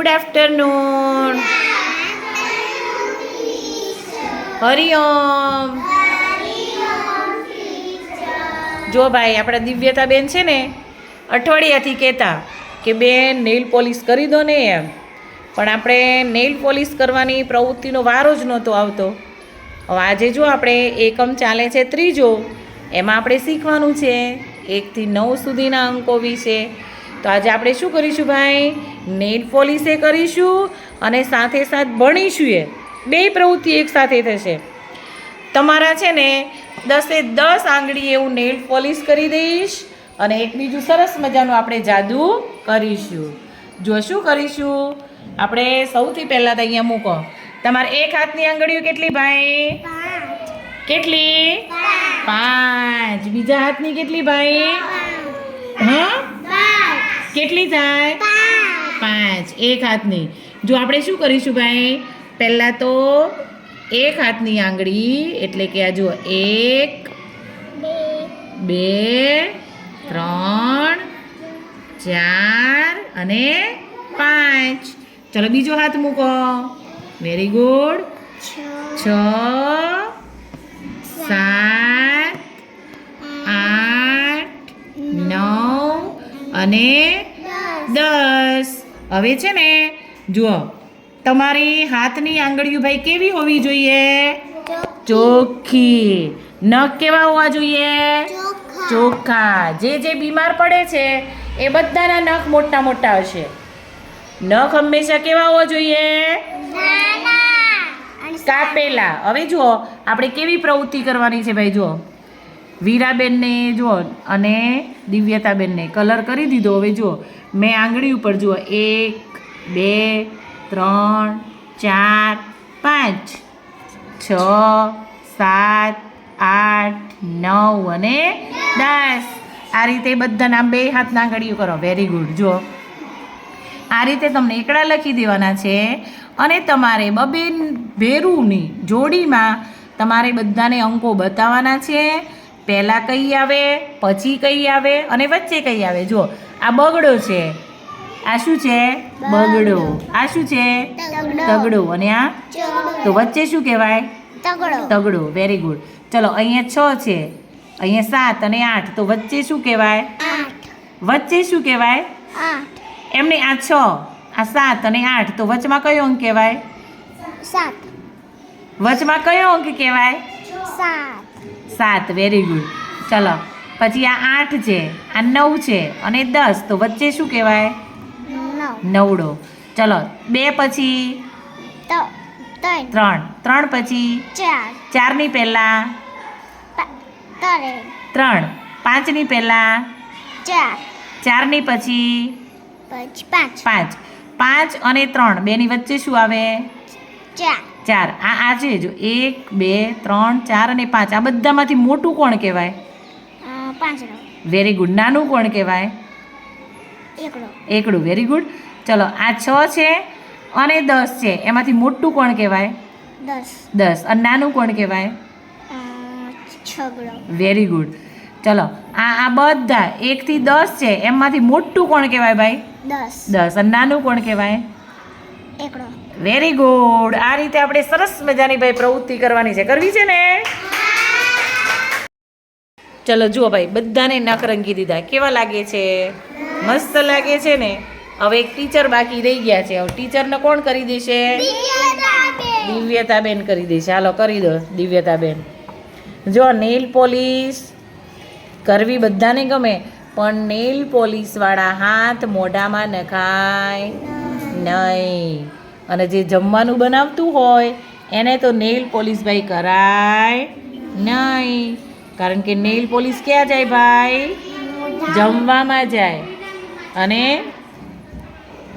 Good afternoon Hariom. જો ભાઈ, આપણા દિવ્યતા બેન છે ને, અઠવાડિયાથી કહેતા કે બેન, નેઇલ પોલિશ કરી દો ને એમ. પણ આપણે નેઇલ પોલિશ કરવાની પ્રવૃત્તિનો વારો જ નહોતો આવતો. હવે આજે જો આપણે એકમ ચાલે છે ત્રીજો, એમાં આપણે શીખવાનું છે, એકથી નવ સુધીના અંકો વિશે. તો આજે આપણે શું કરીશું ભાઈ? નેલ પોલિશે કરીશું અને સાથે સાથ ભણીશું એ. બે પ્રવૃત્તિ એક સાથે થશે. તમારા છે ને દસે દસ આંગળી એવું નેલ પોલિશ કરી દઈશ અને એક બીજું સરસ મજાનું આપણે જાદુ કરીશું. જો શું કરીશું? આપણે સૌથી પહેલાં તો અહીંયા મૂકો. તમારે એક હાથની આંગળીઓ કેટલી ભાઈ? કેટલી? પાંચ. બીજા હાથની કેટલી ભાઈ? હા? કેટલી થાય? પાંચ. એક હાથની. જો આપણે શું કરીશું ભાઈ? પહેલાં તો એક હાથની આંગળી એટલે કે આ જુઓ એક બે ત્રણ ચાર અને પાંચ. ચલો બીજો હાથ મૂકો. વેરી ગુડ છ. અને દસ. હવે છે ને જુઓ તમારી હાથની આંગળીઓ ભાઈ કેવી હોવી જોઈએ? ચોખ્ખી. નખ કેવા હોવા જોઈએ? ચોખ્ખા. જે જે બીમાર પડે છે એ બધાના નખ મોટા મોટા હશે. નખ હંમેશા કેવા હોવા જોઈએ? કાપેલા. હવે જુઓ આપણે કેવી પ્રવૃત્તિ કરવાની છે ભાઈ જુઓ. વીરાબેનને જુઓ અને દિવ્યતાબેનને કલર કરી દીધો. હવે જુઓ, મેં આંગળી ઉપર જુઓ, એક, બે, ત્રણ, ચાર, પાંચ, છ, સાત, આઠ, નવ અને દસ. આ રીતે બધાના બે હાથના આંગળીઓ કરો. વેરી ગુડ જુઓ. આ રીતે તમને એકડા લખી દેવાના છે. અને તમારે બબે ભેરુની જોડીમાં તમારે બધાને અંકો બતાવવાના છે. પહેલાં કઈ આવે પછી કઈ આવે અને વચ્ચે કઈ આવે? જો આ બગડો છે. આ શું છે? બગડો. આ શું છે? તગડો. અને આ? તો વચ્ચે શું કહેવાય? તગડો. વેરી ગુડ ચલો અહીંયા છ છે. અહીંયા સાત અને આઠ. તો વચ્ચે શું કહેવાય? વચ્ચે શું કહેવાય? એમને આ છ. આ સાત અને આઠ. તો વચમાં કયો અંક કહેવાય? સાત. વચમાં કયો અંક કહેવાય? સાત. સાત વેરી ગુડ ચલો પછી આ આઠ છે આ નવ છે અને દસ તો વચ્ચે શું કહેવાય? નવડો. ચલો બે પછી? ત્રણ. ત્રણ. પછી? ચાર. ચારની પહેલાં? ત્રણ. પાંચની પહેલાં? ચાર. ચારની પછી? પાંચ. પાંચ અને ત્રણ બેની વચ્ચે શું આવે? ચાર. ચાર. આ આ છે જો એક બે ત્રણ ચાર અને પાંચ. આ બધામાંથી મોટું કોણ કહેવાય? વેરી ગુડ નાનું કોણ કહેવાય? એકડો. વેરી ગુડ ચલો આ છ છે અને દસ છે. એમાંથી મોટું કોણ કહેવાય? દસ. દસ. અને નાનું કોણ કહેવાય? વેરી ગુડ ચલો આ આ બધા એકથી દસ છે. એમાંથી મોટું કોણ કહેવાય ભાઈ? દસ. દસ. અને નાનું કોણ કહેવાય? એકડો. વેરી ગુડ આ રીતે આપણે સરસ મજાની ભાઈ પ્રવૃત્તિ કરવાની છે. કરવી છે ને? ચલો જુઓ ભાઈ બધાને નખ રંગી દીધા. કેવા લાગે છે? મસ્ત લાગે છે ને? હવે એક ટીચર બાકી રહી ગયા છે. હવે ટીચરને કોણ કરી દેશે? દિવ્યતાબેન. કરી દેશે. હાલો કરી દો દિવ્યતાબેન. જો નેલ પોલીસ કરવી બધાને ગમે પણ નેલ પોલીસવાળા હાથ મોઢામાં નખાય નહીં. અને જે જમવાનું બનાવતું હોય એને તો નેઇલ પોલિશ ભાઈ કરાય નહીં. કારણ કે નેઇલ પોલિશ ક્યાં જાય ભાઈ? જમવામાં જાય. અને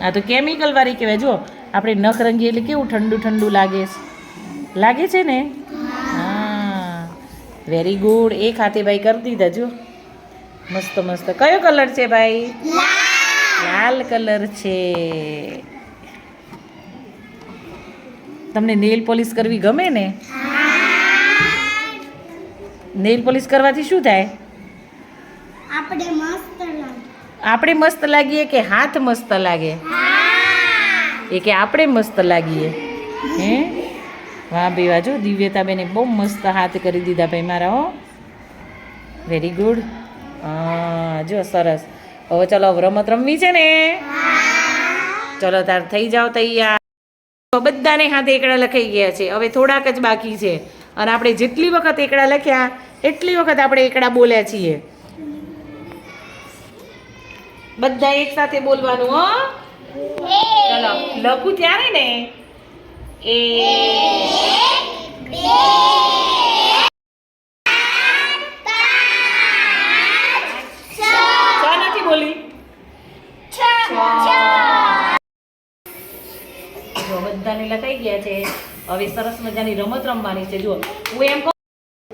આ તો કેમિકલવાળી કહેવાય. જો આપણે નખ રંગીએ એટલે કેવું ઠંડુ ઠંડુ લાગે છે. લાગે છે ને? હા. વેરી ગુડ એ ખાતે ભાઈ કરી દીધા જો મસ્ત મસ્ત. કયો કલર છે ભાઈ? લાલ કલર છે. તમને નેલ પોલિશ કરવી ગમે ને? નેલ પોલિશ કરવાથી શું થાય? આપણે મસ્ત લાગે. આપણે મસ્ત લાગીએ કે હાથ મસ્ત લાગે? એ કે આપણે મસ્ત લાગીએ. હે? વાહ ભાઈ વાજો દિવ્યતા દિવ્યતાબેને બહુ મસ્ત હાથ કરી દીધા ભાઈ મારા હો. વેરી ગુડ હા જો સરસ. હવે ચલો રમત રમવી છે ને? ચલો તાર થઈ જાઓ તૈયાર. બધાને હાથે એકડા લખાઈ ગયા છે. હવે થોડાક જ બાકી છે. અને આપણે જેટલી વખત એકડા લખ્યા એટલી વખત આપણે એકડા બોલ્યા છીએ. બધા એક સાથે બોલવાનું હો? ચલો લખું ત્યારે ને? એ. હવે સરસ મજાની રમત રમવાની છે જુઓ. હું એમ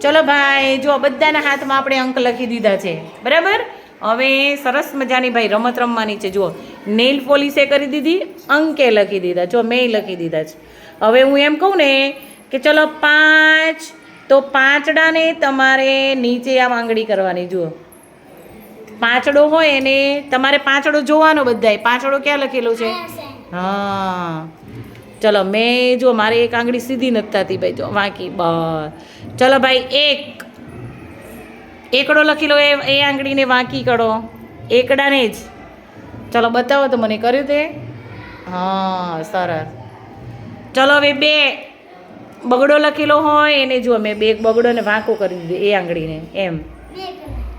ચલો ભાઈ જો બધાના હાથમાં આપણે અંક લખી દીધા છે. બરાબર? હવે સરસ મજાની ભાઈ રમત રમવાની છે જુઓ. નેલ પોલીસે કરી દીધી અંકે લખી દીધા. જો મેં લખી દીધા છે. હવે હું એમ કહું ને કે ચલો પાંચ તો પાંચડાને તમારે નીચે આ આંગળી કરવાની જુઓ. પાંચડો હોય એને તમારે પાંચડો જોવાનો બધાય. પાંચડો ક્યાં લખેલો છે? હા. ચલો, મેં જો મારે એક આંગળી સીધી નથી થતી ભાઈ, જો, વાંકી, બસ. ચલો ભાઈ, એક. એકડો લખી લો, એ એ આંગળીને વાંકી કરો એકડાને જ. ચલો, બતાવો તો મને, કર્યું તે? હા, સરસ. ચલો, હવે બે. બગડો લખેલો હોય, એને જુઓ, મેં બે બગડોને વાંકો કરી દીધો, એ આંગળીને, એમ.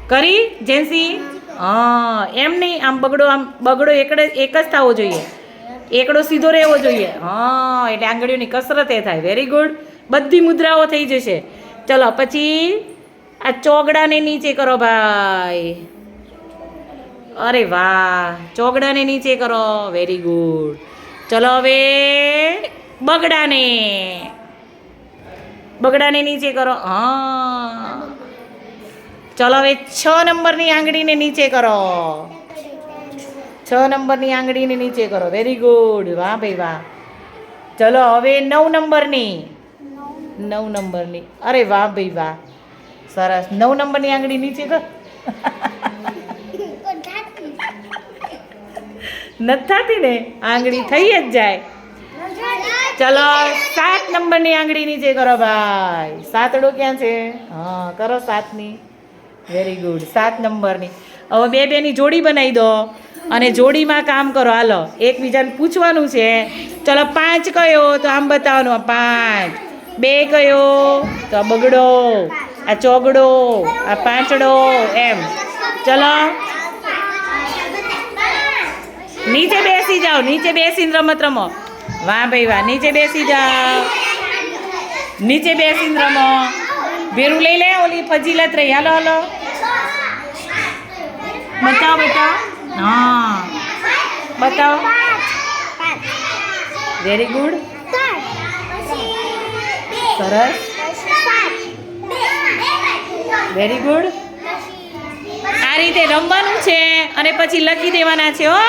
કરી, જેન્સી? હા, એમ નહીં, આમ બગડો આમ બગડો એકડે, એક જ થવો જોઈએ. એકડો સીધો રહેવો જોઈએ. હા, એટલે આંગળીઓની કસરત એ થાય. વેરી ગુડ બધી મુદ્રાઓ થઈ જશે. ચલો, પછી આ ચોગડાને નીચે કરો ભાઈ. અરે વાહ, ચોગડાને નીચે કરો. વેરી ગુડ ચલો હવે બગડાને. બગડાને નીચે કરો. હા. ચલો હવે છ નંબરની આંગળીને નીચે કરો. છ નંબરની આંગળીને નીચે કરો. વેરી ગુડ વાહ ભાઈ વાહ. ચલો, હવે નવ નંબરની. નવ નંબરની. અરે વાહ ભાઈ વાહ. સરસ. નવ નંબરની આંગળી નીચે કર. નથી ને? આંગળી થઈ જ જાય. ચલો, સાત નંબરની આંગળી નીચે કરો ભાઈ. સાતડો ક્યાં છે? હા, કરો સાતની. વેરી ગુડ સાત નંબરની. હવે બે બેની જોડી બનાવી દો. અને જોડીમાં કામ કરો. હાલો, એકબીજાને પૂછવાનું છે. ચલો, પાંચ કયો? તો આમ બતાવવાનું પાંચ. બે કયો? તો આ બગડો. આ ચોગડો. આ પાંચડો. એમ. ચલો. નીચે બેસી જાઓ. નીચે બેસીને રમત રમો. વાહ ભાઈ વાહ. નીચે બેસી જાઓ. નીચે બેસીને રમો. ભેરું લઈ લે, ઓલી ફજીલત રહી. હાલો હાલો. બતાવો બતાવો. હા. બતાવો. વેરી ગુડ સરસ. વેરી ગુડ આ રીતે રમવાનું છે અને પછી લખી દેવાના છે, હો.